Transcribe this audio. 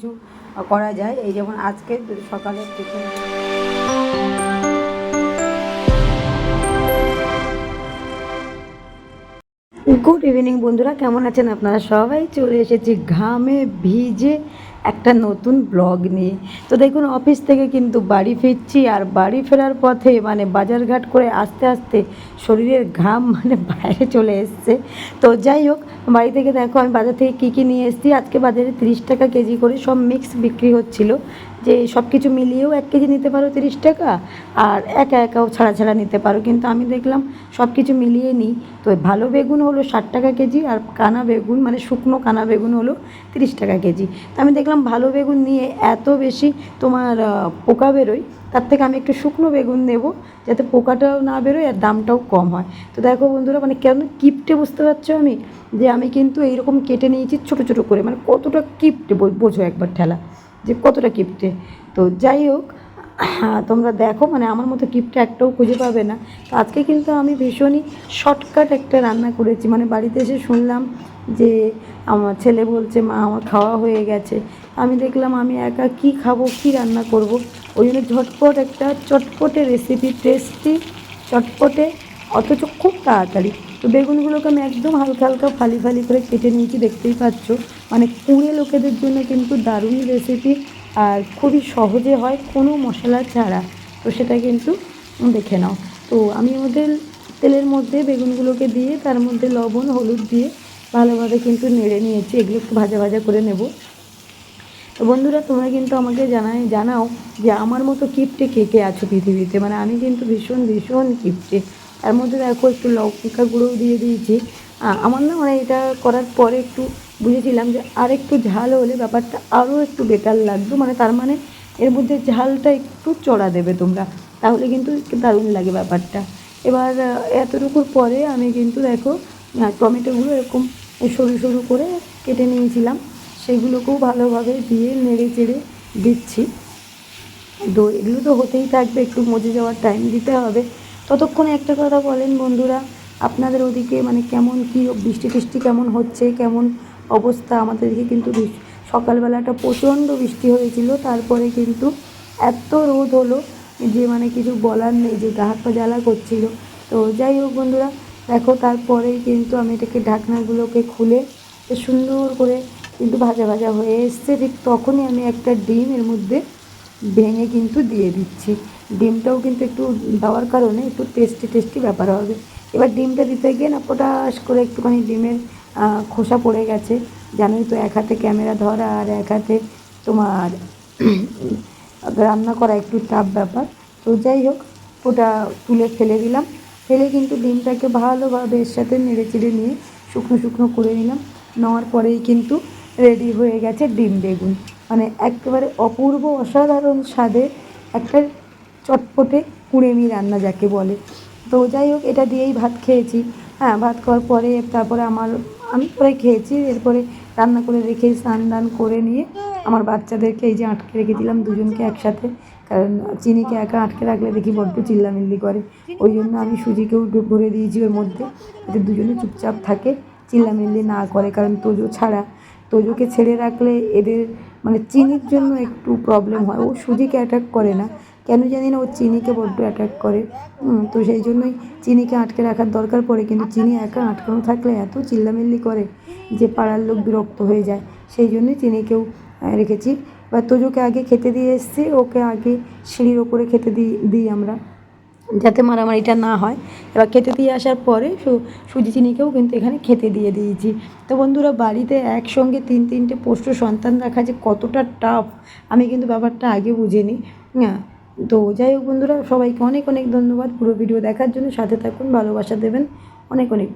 কিছু করা যায়। এই যেমন আজকে সকালের টিফিন গুড ইভিনিং বন্ধুরা, কেমন আছেন আপনারা? সবাই চলে এসেছি ঘামে ভিজে একটা নতুন ব্লগ নিয়ে তো দেখুন, অফিস থেকে কিন্তু বাড়ি ফিরছি আর বাড়ি ফেরার পথে মানে বাজারঘাট করে আস্তে আস্তে শরীরের ঘাম মানে বাইরে চলে এসছে। তো যাই হোক, বাড়ি থেকে দেখো আমি বাজার থেকে কী কী নিয়ে এসেছি। আজকে বাজারে তিরিশ টাকা কেজি করে সব মিক্স বিক্রি হচ্ছিল। যে সব কিছু মিলিয়েও এক কেজি নিতে পারো তিরিশ টাকা, আর একা একাও ছাড়া ছাড়া নিতে পারো। কিন্তু আমি দেখলাম সব কিছু মিলিয়ে নিই। তো ভালো বেগুন হলো ষাট টাকা কেজি, আর কানা বেগুন মানে শুকনো কানা বেগুন হলো তিরিশ টাকা কেজি। তো আমি দেখলাম ভালো বেগুন নিয়ে এত বেশি তোমার পোকা বেরোয়, তার থেকে আমি একটু শুকনো বেগুন নেব, যাতে পোকাটাও না বেরোয় আর দামটাও কম হয়। তো দেখো বন্ধুরা মানে কেন কিপটে বুঝতে পারছ আমি? যে আমি কিন্তু এইরকম কেটে নিয়েছি ছোটো ছোটো করে মানে কতটা কিপটে বোঝো একবার ঠেলা। যে কতটা কিপটে। তো যাই হোক, তোমরা দেখো মানে আমার মতো কিপটা একটাও খুঁজে পাবে না। তো আজকে কিন্তু আমি ভীষণই শর্টকাট একটা রান্না করেছি। মানে বাড়িতে এসে শুনলাম যে আমার ছেলে বলছে, মা, আমার খাওয়া হয়ে গেছে। আমি দেখলাম আমি একা কি খাব, কি রান্না করব? ওই জন্য ঝটপট একটা চটপটে রেসিপি টেস্টি চটপটে অথচ খুব তাড়াতাড়ি। তো বেগুনগুলোকে আমি একদম হালকা হালকা ফালি ফালি করে কেটে নিয়েছি, দেখতেই পাচ্ছ। মানে কুঁড়ে লোকেদের জন্য কিন্তু দারুণ রেসিপি আর খুবই সহজে হয় কোনো মশলা ছাড়া। তো সেটা কিন্তু দেখে নাও। তো আমি ওদের তেলের মধ্যে বেগুনগুলোকে দিয়ে, তার মধ্যে লবণ, হলুদ দিয়ে ভালোভাবে কিন্তু নেড়ে নিয়েছি। এগুলো একটু ভাজা ভাজা করে নেব। তো বন্ধুরা, তোমরা কিন্তু আমাকে জানাই, জানাও যে আমার মতো কিপটে কে কে আছো পৃথিবীতে? মানে আমি কিন্তু ভীষণ ভীষণ কিপটে। তার মধ্যে দেখো একটু লঙ্কা গুঁড়োও দিয়ে দিয়েছি। আমার না মানে এটা করার পরে একটু বুঝেছিলাম যে আর একটু ঝাল হলে ব্যাপারটা আরও একটু বেটার লাগতো মানে তার মানে এর মধ্যে ঝালটা একটু চড়া দেবে তোমরা। তাহলে কিন্তু দারুণ লাগে ব্যাপারটা। এবার এতটুকুর পরে আমি কিন্তু দেখো টমেটোগুলো এরকম সরু সরু করে কেটে নিয়েছিলাম। সেগুলোকেও ভালোভাবে দিয়ে নেড়ে চেড়ে দিচ্ছি। তো এগুলো তো হতেই থাকবে, একটু মজে যাওয়ার টাইম দিতে হবে। ততক্ষণে একটা কথা বলেন বন্ধুরা, আপনাদের ওদিকে মানে কেমন কী বৃষ্টি টিষ্টি কেমন হচ্ছে, কেমন অবস্থা আমাদের এদিকে কিন্তু সকালবেলাটা প্রচণ্ড বৃষ্টি হয়েছিল, তারপরে কিন্তু এত রোদ হলো যে মানে কিছু বলার নেই, যে গা জ্বালা করছিল। তো যাই হোক বন্ধুরা, দেখো তারপরেই কিন্তু আমি এটাকে ঢাকনাগুলোকে খুলে সুন্দর করে কিন্তু ভাজা ভাজা হয়ে এসছে, ঠিক তখনই আমি একটা ডিম এর মধ্যে ভেঙে কিন্তু দিয়ে দিচ্ছি। ডিমটাও কিন্তু একটু দেওয়ার কারণে একটু টেস্টি টেস্টি ব্যাপার হবে। এবার ডিমটা দিতে গিয়ে না পটাশ করে একটুখানি ডিমের খোসা পড়ে গেছে। জানোই তো, এক হাতে ক্যামেরা ধরা আর এক হাতে তোমার রান্না করা একটু টাফ ব্যাপার। তো যাই হোক, ওটা তুলে ফেলে দিলাম। ফেলে কিন্তু ডিমটাকে ভালোভাবে এর সাথে নেড়ে চেড়ে নিয়ে শুকনো শুকনো করে নিলাম। নেওয়ার পরেই কিন্তু রেডি হয়ে গেছে ডিম বেগুন। মানে একেবারে অপূর্ব অসাধারণ স্বাদের একটা চটপটে কুড়েমি রান্না যাকে বলে। তো যাই হোক, এটা দিয়েই ভাত খেয়েছি। হ্যাঁ ভাত খাওয়ার পরে তারপরে আমার, আমি পরে খেয়েছি। এরপরে রান্না করে রেখে স্নান দান করে নিয়ে আমার বাচ্চাদেরকে এই যে আটকে রেখে দিলাম দুজনকে একসাথে। কারণ চিনিকে একা আটকে রাখলে দেখি বড্ড চিল্লামিল্লি করে। ওই জন্য আমি সুজিকেও ভরে দিয়েছি ওর মধ্যে। যাতে দুজনে চুপচাপ থাকে, চিল্লামিল্লি না করে। কারণ তোজো ছাড়া, তোজোকে ছেড়ে রাখলে এদের মানে চিনির জন্য একটু প্রবলেম হয়। ও সুজিকে অ্যাটাক করে না। কেন জানি না ও চিনিকে বড্ড অ্যাটাক করে। তো সেই জন্যই চিনিকে আটকে রাখার দরকার পড়ে। কিন্তু চিনি একা আটকানো থাকলে এত চিল্লামিল্লি করে যে পাড়ার লোক বিরক্ত হয়ে যায়। সেই জন্যই চিনিকেও রেখেছি। বা তোজোকে আগে খেতে দিয়ে এসছি। ওকে আগে সিঁড়ির ওপরে খেতে দিই দিই আমরা। যাতে মারামারিটা না হয়। এবার খেতে দিয়ে আসার পরে সুজি চিনিকেও কিন্তু এখানে খেতে দিয়ে দিয়েছি। তো বন্ধুরা, বাড়িতে একসঙ্গে তিন, তিনটে পোষ্য সন্তান রাখা যে কতটা টাফ আমি কিন্তু ব্যাপারটা আগে বুঝিনি। হ্যাঁ তো যাই হোক বন্ধুরা, সবাইকে অনেক অনেক ধন্যবাদ পুরো ভিডিও দেখার জন্য। সাথে থাকুন, ভালোবাসা দেবেন। অনেক অনেক